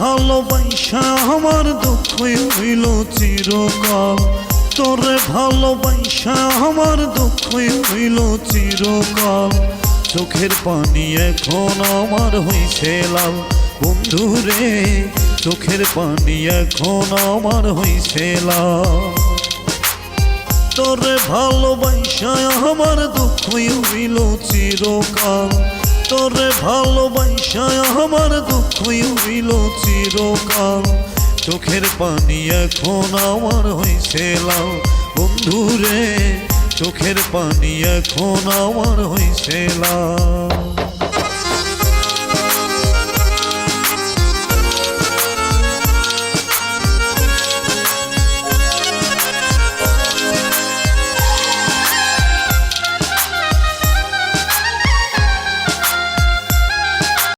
ভালোবাসা আমার দুঃখ হইল চিরকাল। তোরে ভালোবাসা আমার দুঃখ হইল চিরকাল। চোখের পানি এখন আমার হইছে লাল। বন্ধু রে, চোখের পানি এখন আমার হইছে লাল। তোরে ভালোবাসা আমার দুঃখ হইল চিরকাল। তোরে ভালোবাসা, আমার দুঃখ উড়িল চিরকাল। চোখের পানি এখন আমার হয়েছে লাল। বন্ধুরে, চোখের পানি এখন আমার হয়েছে লাল।